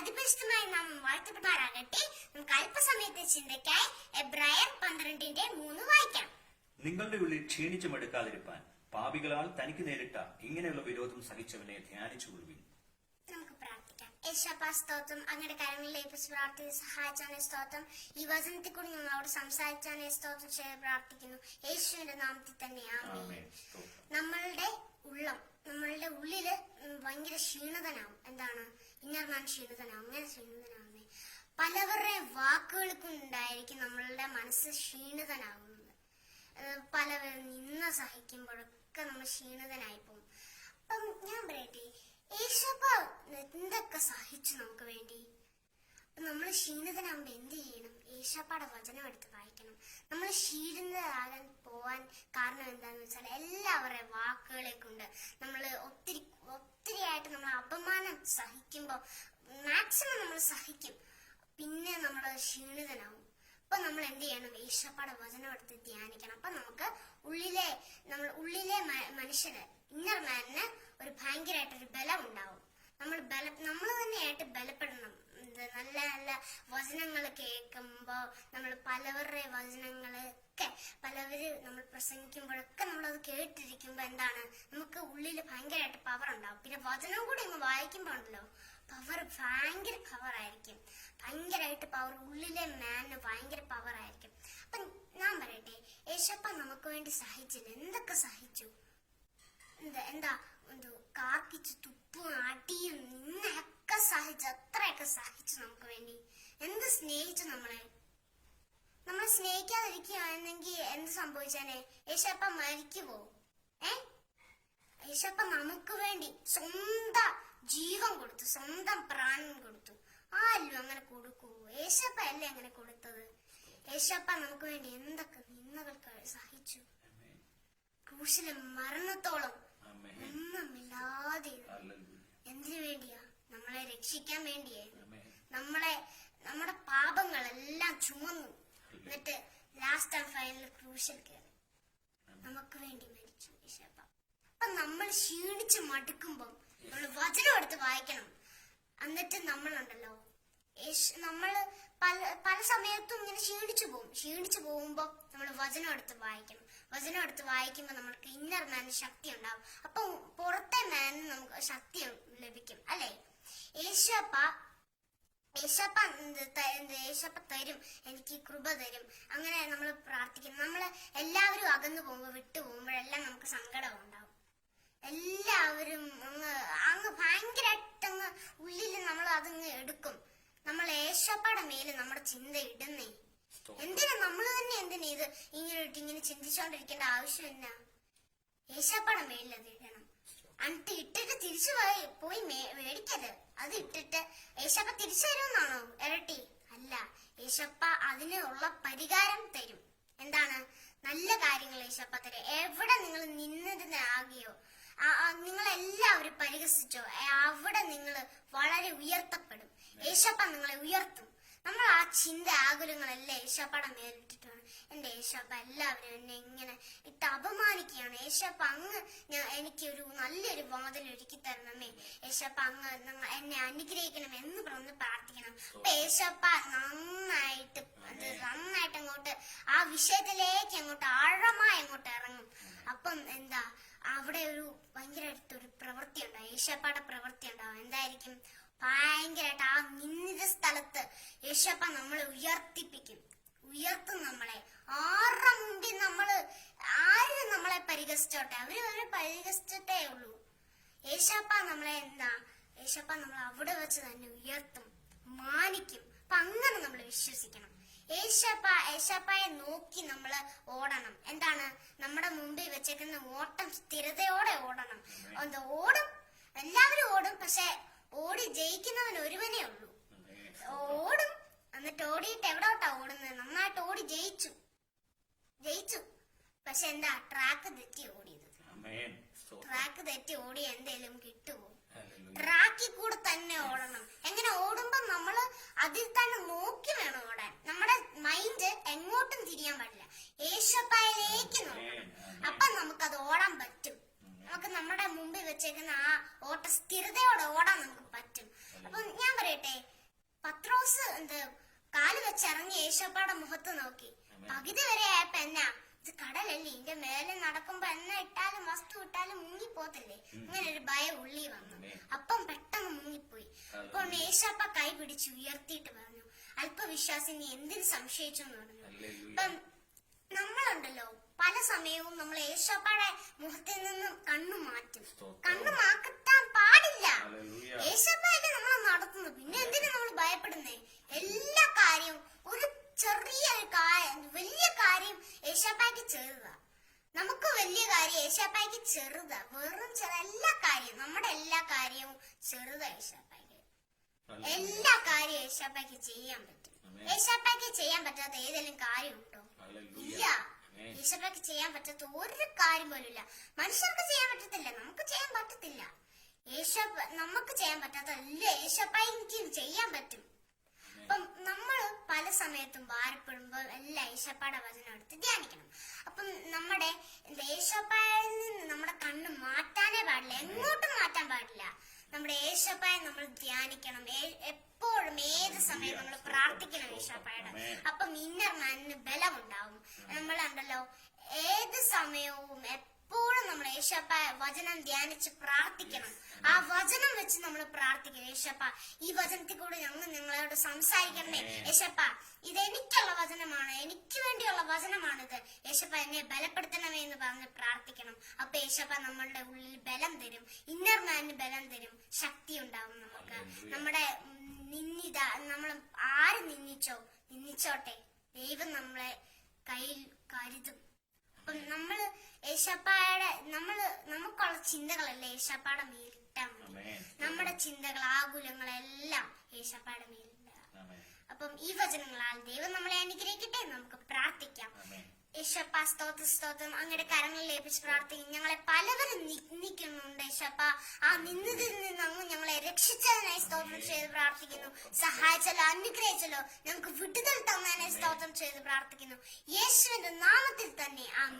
അതിപരിശുദ്ധമായ നാമം വാഴ്ത്തപ്പെട്ടവരാകട്ടെ. നമുക്ക് അല്പസമയത്തെ ചിന്തയ്ക്കായി എബ്രായർ പന്ത്രണ്ടിന്റെ മൂന്ന് വായിക്കാം. നിങ്ങളുടെ ഉള്ളിൽ ക്ഷീണിച്ചു മടുക്കാതിരിപ്പാൻ പാപികളാൽ തനിക്ക് നേരിട്ട ഇങ്ങനെയുള്ള വിരോധം സഹിച്ചവനെ ധ്യാനിച്ചു കൊള്ളുവിൻ. നമുക്ക് പ്രാർത്ഥിക്കാം. യേശപ്പാ സ്തോത്രം. അങ്ങയുടെ കരങ്ങളിലേക്ക് പ്രാർത്ഥിച്ച് സഹായിച്ചാനെ സ്തോത്രം. ഈ വചനത്തിൽ കൂടി നമ്മളോട് സംസാരിച്ചാനെ സ്തോത്രം ചെയ്ത് പ്രാർത്ഥിക്കുന്നു. യേശുവിന്റെ നാമത്തിൽ തന്നെ. ആമേൻ. ആമേൻ. നമ്മളുടെ ഉള്ളം നമ്മളുടെ ഉള്ളിൽ ഭയങ്കര ക്ഷീണിതനാവും. എന്താണ്? ഇന്നർ മാൻ ക്ഷീണിതനാവും അങ്ങനെ ക്ഷീണിതനാവുന്നേ. പലവരുടെ വാക്കുകൾക്കും ഉണ്ടായിരിക്കും നമ്മളുടെ മനസ്സ് ക്ഷീണിതനാവുന്നത്. പലവർ നിന്ന സഹിക്കുമ്പോഴൊക്കെ നമ്മൾ ക്ഷീണിതനായി പോകും അപ്പം ഞാൻ പറയട്ടെ യേശപ്പ എന്തൊക്കെ സഹിച്ചു നമുക്ക് വേണ്ടി? നമ്മൾ ക്ഷീണിതനാകുമ്പോൾ എന്ത് ചെയ്യണം? ഏഷാപ്പാടെ വചനം എടുത്ത് വായിക്കണം. നമ്മൾ ക്ഷീണിതരാകാൻ പോവാൻ കാരണം എന്താന്ന് വെച്ചാൽ എല്ലാവരുടെ വാക്കുകളെ കൊണ്ട് നമ്മൾ ഒത്തിരി ഒത്തിരി ആയിട്ട് നമ്മൾ അപമാനം സഹിക്കുമ്പോ മാക്സിമം നമ്മൾ സഹിക്കും. പിന്നെ നമ്മൾ ക്ഷീണിതനാവും. അപ്പൊ നമ്മൾ എന്ത് ചെയ്യണം? ഏഷാപ്പാടെ വചനം എടുത്ത് ധ്യാനിക്കണം. അപ്പൊ നമുക്ക് ഉള്ളിലെ നമ്മൾ ഉള്ളിലെ മനുഷ്യന് ഇന്നർ മാനിന് ഒരു ഭയങ്കരമായിട്ടൊരു ബലം ഉണ്ടാവും നമ്മൾ ബല നമ്മൾ തന്നെയായിട്ട് ബലപ്പെടണം. നല്ല നല്ല വചനങ്ങൾ കേൾക്കുമ്പോ നമ്മൾ പലവരുടെ വചനങ്ങളൊക്കെ പലവര് നമ്മൾ പ്രസംഗിക്കുമ്പോഴൊക്കെ നമ്മളത് അത് കേട്ടിരിക്കുമ്പോ എന്താണ്? നമുക്ക് ഉള്ളിൽ ഭയങ്കരമായിട്ട് പവർ ഉണ്ടാവും. പിന്നെ വചനം കൂടി അങ്ങ് വായിക്കുമ്പോ ഉണ്ടല്ലോ പവർ ഭയങ്കര പവർ ആയിരിക്കും. ഭയങ്കരമായിട്ട് പവർ ഉള്ളിലെ മാനിന് ഭയങ്കര പവർ ആയിരിക്കും. അപ്പൊ ഞാൻ പറയട്ടെ യേശപ്പ നമുക്ക് വേണ്ടി സഹിച്ചില്ല? എന്തൊക്കെ സഹിച്ചു? എന്താ എന്താ എന്തോ കാക്കിച്ച് തുപ്പും അടിയും നിന്നൊക്കെ സഹിച്ചു അത്രയൊക്കെ സഹിച്ചു നമുക്ക് വേണ്ടി. എന്ത് സ്നേഹിച്ചു നമ്മളെ? നമ്മൾ സ്നേഹിക്കാതിരിക്കുകയാണെങ്കിൽ എന്ത് സംഭവിച്ചാനെ? യേശപ്പ മരിക്കുവോ? ഏ? യേശപ്പ നമുക്ക് വേണ്ടി സ്വന്തം ജീവൻ കൊടുത്തു സ്വന്തം പ്രാണൻ കൊടുത്തു. ആരും അങ്ങനെ കൊടുക്കൂ യേശപ്പ അല്ലേ അങ്ങനെ കൊടുത്തത്? യേശപ്പ നമുക്ക് വേണ്ടി എന്തൊക്കെ നിന്നകൾക്ക് സഹിച്ചു. ക്രൂശിലെ മരണത്തോളം. ഒന്നുമില്ലാതെ എന്തിനു വേണ്ടിയാ? നമ്മളെ രക്ഷിക്കാൻ വേണ്ടിയേ. നമ്മളെ നമ്മുടെ പാപങ്ങളെല്ലാം ചുമന്നു. എന്നിട്ട് ലാസ്റ്റ് ആൻഡ് ഫൈനൽ ക്രൂശിൽ കയറി. നമുക്ക് വേണ്ടി മരിച്ചു ഈശോപ്പ അപ്പൊ നമ്മൾ ക്ഷീണിച്ച് മടുക്കുമ്പം നമ്മൾ വചനം എടുത്ത് വായിക്കണം. എന്നിട്ട് നമ്മളുണ്ടല്ലോ. യേശു- നമ്മൾ പല പല സമയത്തും ഇങ്ങനെ ക്ഷീണിച്ചു പോകും. ക്ഷീണിച്ചു പോകുമ്പോൾ നമ്മൾ വചനം എടുത്ത് വായിക്കണം. വചനം എടുത്ത് വായിക്കുമ്പോൾ നമ്മൾക്ക് ഇന്നർ മാനിന് ശക്തി ഉണ്ടാവും അപ്പൊ പുറത്തെ മാനിന് നമുക്ക് ശക്തി ലഭിക്കും. അല്ലെ? യേശപ്പ യേശപ്പ യേശപ്പ തരും എനിക്ക് കൃപ തരും. അങ്ങനെ നമ്മൾ പ്രാർത്ഥിക്കും നമ്മൾ എല്ലാവരും അകന്നു പോകുമ്പോൾ വിട്ടു പോകുമ്പോഴെല്ലാം നമുക്ക് സങ്കടം ഉണ്ടാവും. എല്ലാവരും അങ്ങ് അങ്ങ് ഭയങ്കരമായിട്ട് അങ്ങ് ഉള്ളിൽ നമ്മൾ അതങ്ങ് എടുക്കും. നമ്മൾ യേശപ്പയുടെ മേൽ നമ്മുടെ ചിന്ത ഇടുന്നേ. എന്തിനാ നമ്മൾ തന്നെ എന്തിനാ ഇത് ഇങ്ങനെ ഇങ്ങനെ ചിന്തിച്ചോണ്ടിരിക്കേണ്ട ആവശ്യം എന്നാ? യേശപ്പയുടെ മേലിൽ അത് ഇടണം. എന്നിട്ട് ഇട്ടിട്ട് തിരിച്ചു പോയി പോയി മേടിക്കരുത്. അത് ഇട്ടിട്ട് യേശപ്പ തിരിച്ചു തരുമെന്നാണോ ഇരട്ടി അല്ല യേശപ്പ അതിന് ഉള്ള പരിഹാരം തരും. എന്താണ്? നല്ല കാര്യങ്ങൾ യേശപ്പ തരും. എവിടെ നിങ്ങൾ നിന്നതിനാകിയോ നിങ്ങൾ എല്ലാവരും പരിഹസിച്ചോ? അവിടെ നിങ്ങൾ വളരെ ഉയർത്തപ്പെടും. യേശപ്പ നിങ്ങളെ ഉയർത്തും. നമ്മൾ ആ ചിന്ത ആകുലങ്ങളെല്ലാം ഏശപ്പയുടെ നേരിട്ടിട്ടാണ് എന്റെ ഏശാപ്പ എല്ലാവരും എന്നെ ഇങ്ങനെ ഇട്ട് അപമാനിക്കുകയാണ്. ഏശാപ്പ അങ്ങ് ഞാൻ എനിക്കൊരു നല്ലൊരു വാതിൽ ഒരുക്കി തരണമേ. ഏശാപ്പ അങ്ങ് നിങ്ങൾ എന്നെ അനുഗ്രഹിക്കണം എന്ന് പറഞ്ഞ് പ്രാർത്ഥിക്കണം. അപ്പൊ ഏശാപ്പ നന്നായിട്ട് അത് നന്നായിട്ട് അങ്ങോട്ട് ആ വിഷയത്തിലേക്ക് അങ്ങോട്ട് ആഴമായി അങ്ങോട്ട് ഇറങ്ങും. അപ്പം എന്താ അവിടെ ഒരു ഭയങ്കരമായിട്ടൊരു പ്രവൃത്തി ഉണ്ടാവും ഏശപ്പയുടെ പ്രവൃത്തി ഉണ്ടാവും എന്തായിരിക്കും? ഭയങ്കരമായിട്ട് ആ നിന്നിത സ്ഥലത്ത് യേശപ്പ നമ്മളെ ഉയർത്തിപ്പിക്കും. ഉയർത്തും നമ്മളെ. ആരുടെ മുമ്പിൽ നമ്മൾ ആരും നമ്മളെ പരിഹസിച്ചോട്ടെ? അവർ അവരെ പരിഹസിച്ചിട്ടേ ഉള്ളൂ. യേശപ്പ നമ്മളെ എന്താ? യേശപ്പ നമ്മളെ അവിടെ വെച്ച് തന്നെ ഉയർത്തും മാനിക്കും. അപ്പൊ അങ്ങനെ നമ്മൾ വിശ്വസിക്കണം. ഏശപ്പ ഏശപ്പയെ നോക്കി നമ്മൾ ഓടണം. എന്താണ്? നമ്മുടെ മുമ്പിൽ വെച്ചേക്കുന്ന ഓട്ടം സ്ഥിരതയോടെ ഓടണം. എന്താ ഓടും. എല്ലാവരും ഓടും. പക്ഷെ ഓടി ജയിക്കുന്നവൻ ഒരുവനേ ഉള്ളൂ. ഓടും. എന്നിട്ട് ഓടിയിട്ട് എവിടോട്ടാ ഓടുന്നത്? നന്നായിട്ട് ഓടി ജയിച്ചു. ജയിച്ചു. പക്ഷെ എന്താ ട്രാക്ക് തെറ്റി ഓടിയത്. ട്രാക്ക് തെറ്റി ഓടി എന്തേലും കിട്ടുമോ. ട്രാക്കിൽ കൂടെ തന്നെ ഓടണം. എങ്ങനെ ഓടുമ്പോ നമ്മൾ അതിൽ തന്നെ നോക്കി വേണം ഓടാൻ. നമ്മുടെ മൈൻഡ് എങ്ങോട്ടും തിരിയാൻ പാടില്ല. യേശപ്പായലേക്ക് നോക്കണം അപ്പൊ നമുക്കത് ഓടാൻ പറ്റും നമുക്ക് നമ്മുടെ മുമ്പിൽ വെച്ചേക്കുന്ന ആ ഓട്ട സ്ഥിരതയോടെ ഓടാൻ നമുക്ക് പറ്റും. അപ്പൊ ഞാൻ പറയട്ടെ പത്രോസ് എന്ത് കാൽ വെച്ചിറങ്ങി യേശോപ്പാടെ മുഖത്ത് നോക്കി. പകുതി വരെ ആയപ്പോ എന്നാ ഇത് കടലല്ലേ? ഇതിന്റെ മേലെ നടക്കുമ്പോ എണ്ണ ഇട്ടാലും വസ്തു ഇട്ടാലും മുങ്ങി പോത്തില്ലേ ഇങ്ങനെ ഒരു ഭയം ഉള്ളി വന്നു. അപ്പം പെട്ടെന്ന് മുങ്ങിപ്പോയി. അപ്പോൾ യേശോപ്പ കൈ പിടിച്ച് ഉയർത്തിയിട്ട് പറഞ്ഞു അല്പവിശ്വാസിനി എന്തിന് സംശയിച്ചു എന്ന് പറഞ്ഞു ഹല്ലേലൂയ. നമ്മളുണ്ടല്ലോ. പല സമയവും നമ്മൾ യേശോപ്പാടെ മുഖത്തിൽ നിന്നും കണ്ണു മാറ്റും. കണ്ണു മാറ്റാൻ പാടില്ല. യേശോപ്പായിട്ട് നമ്മൾ നടത്തുന്നത്. പിന്നെ എന്തിനാ നമ്മൾ ഭയപ്പെടുന്നേ? എല്ലാ കാര്യവും ഒരു ചെറിയ കാര്യം വലിയ കാര്യം യേശോപ്പായ്ക്ക് ചെറുതാ നമുക്ക് വലിയ കാര്യം യേശോപ്പായ്ക്ക് ചെറുതാ. വെറും ചെറു എല്ലാ കാര്യവും നമ്മുടെ എല്ലാ കാര്യവും ചെറുതാ യേശോപ്പായ്ക്ക്. എല്ലാ കാര്യവും യേശോപ്പായ്ക്ക് ചെയ്യാൻ പറ്റും. യേശോപ്പായ്ക്ക് ചെയ്യാൻ പറ്റാത്ത ഏതെങ്കിലും കാര്യമുണ്ടോ? ഹല്ലേലൂയ. ആമേൻ. ചെയ്യാൻ പറ്റാത്ത ഒരു കാര്യം പോലും ഇല്ല. മനുഷ്യർക്ക് ചെയ്യാൻ പറ്റത്തില്ല. നമുക്ക് ചെയ്യാൻ പറ്റത്തില്ല. യേശോപ്പ നമുക്ക് ചെയ്യാൻ പറ്റാത്ത എല്ലാ യേശോപ്പായ്ക്ക് ചെയ്യാൻ പറ്റും. അപ്പം നമ്മൾ പല സമയത്തും വാരപ്പെടുമ്പോൾ എല്ലാ യേശപ്പാടെ വചനം എടുത്ത് ധ്യാനിക്കണം. അപ്പം നമ്മുടെ യേശപ്പായിൽ നിന്ന് നമ്മുടെ കണ്ണ് മാറ്റാനേ പാടില്ല. എങ്ങോട്ടും മാറ്റാൻ പാടില്ല. നമ്മുടെ യേശപ്പായ നമ്മൾ ധ്യാനിക്കണം. ഏ- ഏത് സമയം നമ്മൾ പ്രാർത്ഥിക്കണം യേശപ്പായുടെ അപ്പം ഇന്നർ മാനിന് ബലമുണ്ടാവും. നമ്മളുണ്ടല്ലോ ഏത് സമയവും എപ്പോഴും നമ്മൾ യേശപ്പ വചനം ധ്യാനിച്ച് പ്രാർത്ഥിക്കണം. ആ വചനം വെച്ച് നമ്മൾ പ്രാർത്ഥിക്കണം. യേശപ്പ ഈ വചനത്തിൽ കൂടെ ഞങ്ങൾ നിങ്ങളോട് സംസാരിക്കണമേ യേശപ്പ ഇത് എനിക്കുള്ള വചനമാണ്. എനിക്ക് വേണ്ടിയുള്ള വചനമാണിത്. യേശപ്പ എന്നെ ബലപ്പെടുത്തണമേ എന്ന് പറഞ്ഞ് പ്രാർത്ഥിക്കണം. അപ്പൊ യേശപ്പ നമ്മളുടെ ഉള്ളിൽ ബലം തരും. ഇന്നർ മാനിന് ബലം തരും. ശക്തി ഉണ്ടാവും നമുക്ക്. നമ്മുടെ നിന്ദിത നമ്മൾ ആര് നിന്നിച്ചോ? നിന്നിച്ചോട്ടെ. ദൈവം നമ്മളെ കയ്യിൽ കരുതും. അപ്പം നമ്മൾ യേശപ്പായുടെ നമ്മൾ നമുക്കുള്ള ചിന്തകളല്ലേ യേശപ്പാടെ മേലിട്ടാ മതി. നമ്മുടെ ചിന്തകൾ ആകുലങ്ങളെല്ലാം യേശപ്പാടെ ആമേൻ. അപ്പം ഈ വചനങ്ങളാൽ ദൈവം നമ്മളെ അനുഗ്രഹിക്കട്ടെ നമുക്ക് പ്രാർത്ഥിക്കാം. യേശപ്പ സ്തോത്ര സ്തോത്രം. അങ്ങയുടെ കരങ്ങളിൽ ലേപിച്ച് പ്രാർത്ഥിക്കും ഞങ്ങളെ പലവരും നിന്ദിക്കുന്നുണ്ട് യേശപ്പ ആ നിന്നതിൽ നിന്ന് അങ്ങ് ഞങ്ങളെ രക്ഷിച്ചതിനായി സ്തോത്രം ചെയ്ത് പ്രാർത്ഥിക്കുന്നു. സഹായിച്ചല്ലോ അനുഗ്രഹിച്ചല്ലോ. ഞങ്ങൾക്ക് വിട്ടുതൽ തന്നതിനായി സ്തോത്രം ചെയ്ത് പ്രാർത്ഥിക്കുന്നു. യേശുവിന്റെ നാമത്തിൽ തന്നെ. ആ.